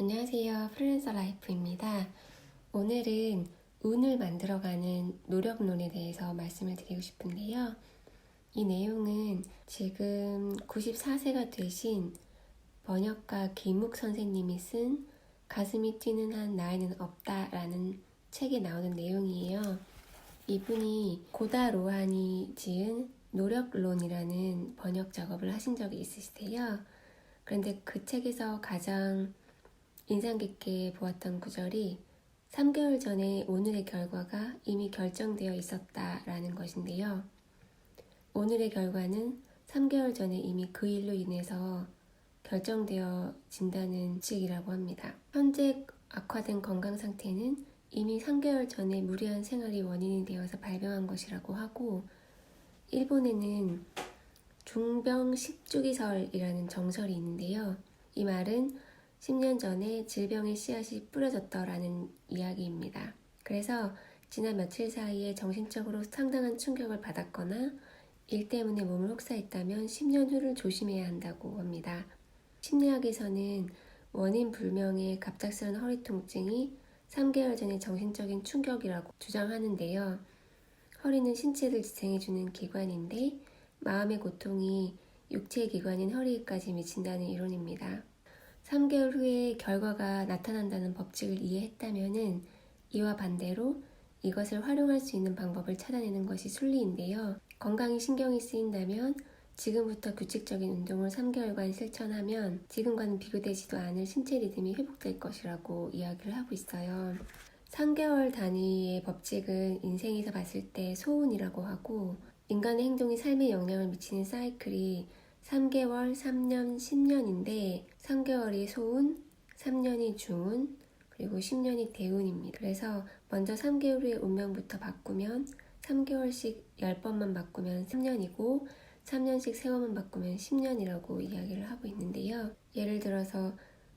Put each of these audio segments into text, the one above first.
안녕하세요. 프리랜서 라이프입니다. 오늘은 운을 만들어가는 노력론에 대해서 말씀을 드리고 싶은데요. 이 내용은 지금 94세가 되신 번역가 김욱 선생님이 쓴 가슴이 뛰는 한 나이는 없다라는 책에 나오는 내용이에요. 이분이 고다 로한이 지은 노력론이라는 번역 작업을 하신 적이 있으시대요. 그런데 그 책에서 가장 인상 깊게 보았던 구절이 3개월 전에 오늘의 결과가 이미 결정되어 있었다라는 것인데요. 오늘의 결과는 3개월 전에 이미 그 일로 인해서 결정되어진다는 측이라고 합니다. 현재 악화된 건강 상태는 이미 3개월 전에 무리한 생활이 원인이 되어서 발병한 것이라고 하고 일본에는 중병 십주기설이라는 정설이 있는데요. 이 말은 10년 전에 질병의 씨앗이 뿌려졌더라는 이야기입니다. 그래서 지난 며칠 사이에 정신적으로 상당한 충격을 받았거나 일 때문에 몸을 혹사했다면 10년 후를 조심해야 한다고 합니다. 심리학에서는 원인 불명의 갑작스런 허리 통증이 3개월 전의 정신적인 충격이라고 주장하는데요. 허리는 신체를 지탱해주는 기관인데 마음의 고통이 육체 기관인 허리까지 미친다는 이론입니다. 3개월 후에 결과가 나타난다는 법칙을 이해했다면 이와 반대로 이것을 활용할 수 있는 방법을 찾아내는 것이 순리인데요. 건강이 신경이 쓰인다면 지금부터 규칙적인 운동을 3개월간 실천하면 지금과는 비교되지도 않을 신체 리듬이 회복될 것이라고 이야기를 하고 있어요. 3개월 단위의 법칙은 인생에서 봤을 때 소운이라고 하고 인간의 행동이 삶에 영향을 미치는 사이클이 3개월, 3년, 10년인데 3개월이 소운, 3년이 중운, 그리고 10년이 대운입니다. 그래서 먼저 3개월 후의 운명부터 바꾸면 3개월씩 10번만 바꾸면 3년이고 3년씩 3번만 바꾸면 10년이라고 이야기를 하고 있는데요. 예를 들어서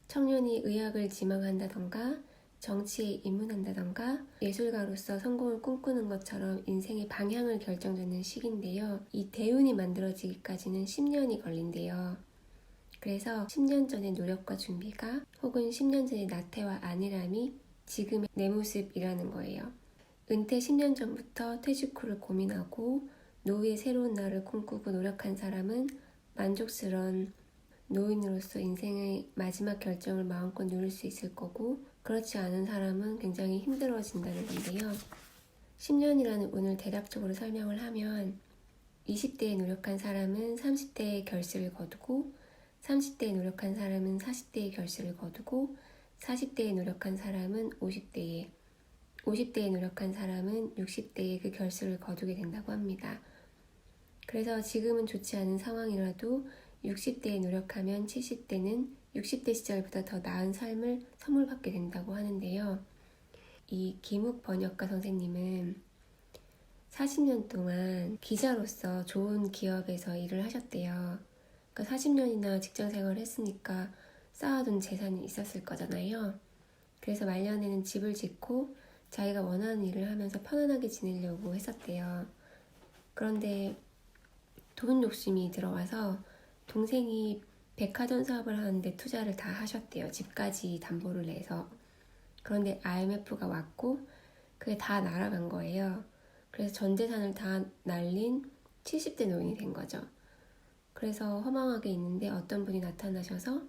청년이 의학을 지망한다던가 정치에 입문한다던가 예술가로서 성공을 꿈꾸는 것처럼 인생의 방향을 결정짓는 시기인데요. 이 대운이 만들어지기까지는 10년이 걸린대요. 그래서 10년 전의 노력과 준비가 혹은 10년 전의 나태와 안일함이 지금의 내 모습이라는 거예요. 은퇴 10년 전부터 퇴직 후를 고민하고 노후의 새로운 날을 꿈꾸고 노력한 사람은 만족스러운 노인으로서 인생의 마지막 결정을 마음껏 누릴 수 있을 거고 그렇지 않은 사람은 굉장히 힘들어진다는 건데요. 10년이라는 운을 대략적으로 설명을 하면 20대에 노력한 사람은 30대에 결실을 거두고 30대에 노력한 사람은 40대에 결실을 거두고 40대에 노력한 사람은 50대에 50대에 노력한 사람은 60대에 그 결실을 거두게 된다고 합니다. 그래서 지금은 좋지 않은 상황이라도 60대에 노력하면 70대는 60대 시절보다 더 나은 삶을 선물받게 된다고 하는데요. 이 김욱 번역가 선생님은 40년 동안 기자로서 좋은 기업에서 일을 하셨대요. 그러니까 40년이나 직장 생활을 했으니까 쌓아둔 재산이 있었을 거잖아요. 그래서 말년에는 집을 짓고 자기가 원하는 일을 하면서 편안하게 지내려고 했었대요. 그런데 돈 욕심이 들어와서 동생이 백화점 사업을 하는데 투자를 다 하셨대요. 집까지 담보를 내서. 그런데 IMF가 왔고 그게 다 날아간 거예요. 그래서 전 재산을 다 날린 70대 노인이 된 거죠. 그래서 허망하게 있는데 어떤 분이 나타나셔서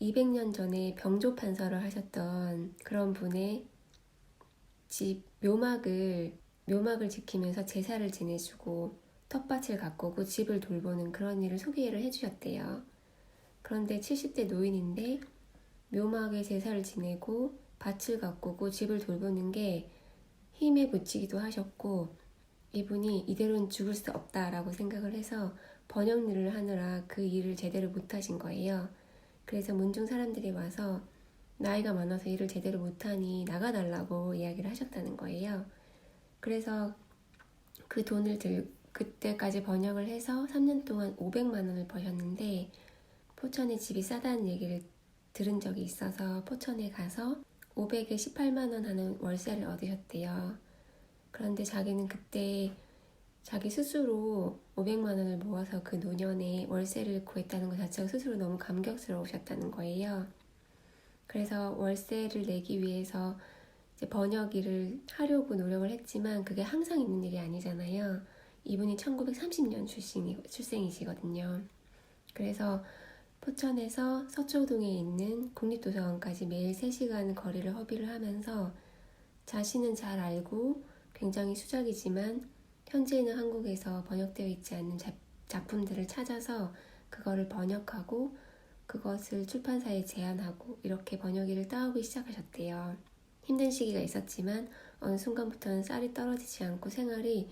200년 전에 병조 판서를 하셨던 그런 분의 집 묘막을 묘막을 지키면서 제사를 지내주고 텃밭을 가꾸고 집을 돌보는 그런 일을 소개를 해주셨대요. 그런데 70대 노인인데 묘막에 제사를 지내고 밭을 가꾸고 집을 돌보는 게 힘에 부치기도 하셨고 이분이 이대로는 죽을 수 없다라고 생각을 해서 번역 일을 하느라 그 일을 제대로 못하신 거예요. 그래서 문중 사람들이 와서 나이가 많아서 일을 제대로 못하니 나가달라고 이야기를 하셨다는 거예요. 그래서 그 돈을 들, 그때까지 번역을 해서 3년 동안 500만 원을 버셨는데 포천에 집이 싸다는 얘기를 들은 적이 있어서 포천에 가서 500에 18만 원 하는 월세를 얻으셨대요. 그런데 자기는 그때 자기 스스로 500만 원을 모아서 그 노년에 월세를 구했다는 것 자체가 스스로 너무 감격스러우셨다는 거예요. 그래서 월세를 내기 위해서 번역 일을 하려고 노력을 했지만 그게 항상 있는 일이 아니잖아요. 이분이 1930년 출생이, 출생이시거든요. 그래서 포천에서 서초동에 있는 국립도서관까지 매일 3시간 거리를 허비를 하면서 자신은 잘 알고 굉장히 수작이지만 현재는 한국에서 번역되어 있지 않는 작, 작품들을 찾아서 그거를 번역하고 그것을 출판사에 제안하고 이렇게 번역 일을 따오기 시작하셨대요. 힘든 시기가 있었지만 어느 순간부터는 쌀이 떨어지지 않고 생활이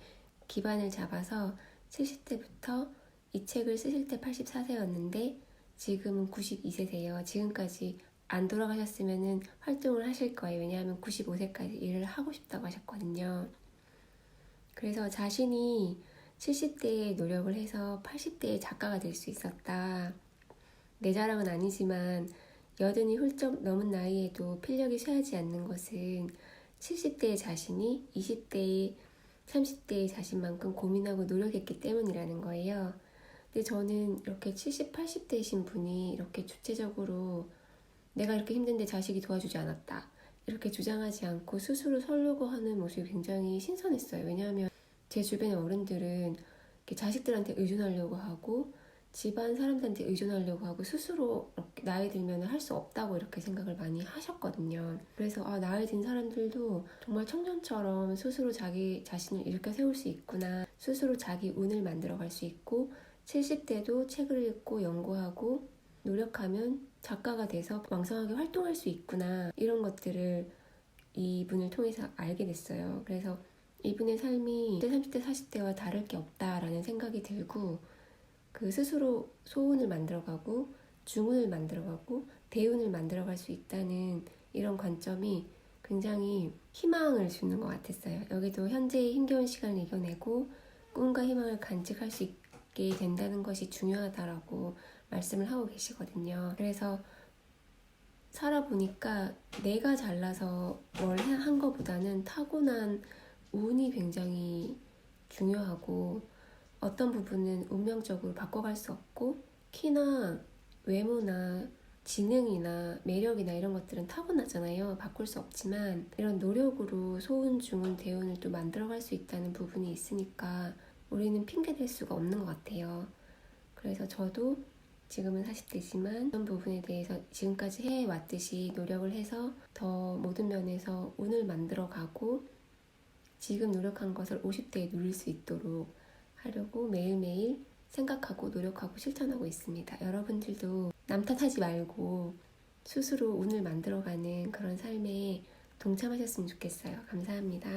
기반을 잡아서 70대부터 이 책을 쓰실 때 84세였는데 지금은 92세세요. 지금까지 안 돌아가셨으면 활동을 하실 거예요. 왜냐하면 95세까지 일을 하고 싶다고 하셨거든요. 그래서 자신이 70대에 노력을 해서 80대에 작가가 될 수 있었다. 내 자랑은 아니지만 여든이 훌쩍 넘은 나이에도 필력이 쇠하지 않는 것은 70대의 자신이 20대의 30대의 자신만큼 고민하고 노력했기 때문이라는 거예요. 근데 저는 이렇게 70, 80대이신 분이 이렇게 주체적으로 내가 이렇게 힘든데 자식이 도와주지 않았다. 이렇게 주장하지 않고 스스로 설려고 하는 모습이 굉장히 신선했어요. 왜냐하면 제 주변의 어른들은 자식들한테 의존하려고 하고 집안 사람들한테 의존하려고 하고 스스로 나이 들면 할 수 없다고 이렇게 생각을 많이 하셨거든요. 그래서 아, 나이 든 사람들도 정말 청년처럼 스스로 자기 자신을 일으켜 세울 수 있구나. 스스로 자기 운을 만들어 갈 수 있고 70대도 책을 읽고 연구하고 노력하면 작가가 돼서 왕성하게 활동할 수 있구나. 이런 것들을 이분을 통해서 알게 됐어요. 그래서 이분의 삶이 30대, 40대와 다를 게 없다라는 생각이 들고 그 스스로 소운을 만들어가고 중운을 만들어가고 대운을 만들어갈 수 있다는 이런 관점이 굉장히 희망을 주는 것 같았어요. 여기도 현재의 힘겨운 시간을 이겨내고 꿈과 희망을 간직할 수 있게 된다는 것이 중요하다라고 말씀을 하고 계시거든요. 그래서 살아보니까 내가 잘나서 뭘 한 것보다는 타고난 운이 굉장히 중요하고 어떤 부분은 운명적으로 바꿔갈 수 없고 키나 외모나 지능이나 매력이나 이런 것들은 타고나잖아요. 바꿀 수 없지만 이런 노력으로 소운, 중운, 대운을 또 만들어갈 수 있다는 부분이 있으니까 우리는 핑계 댈 수가 없는 것 같아요. 그래서 저도 지금은 40대지만 그런 부분에 대해서 지금까지 해왔듯이 노력을 해서 더 모든 면에서 운을 만들어가고 지금 노력한 것을 50대에 누릴 수 있도록 하려고 매일매일 생각하고 노력하고 실천하고 있습니다. 여러분들도 남 탓하지 말고 스스로 운을 만들어가는 그런 삶에 동참하셨으면 좋겠어요. 감사합니다.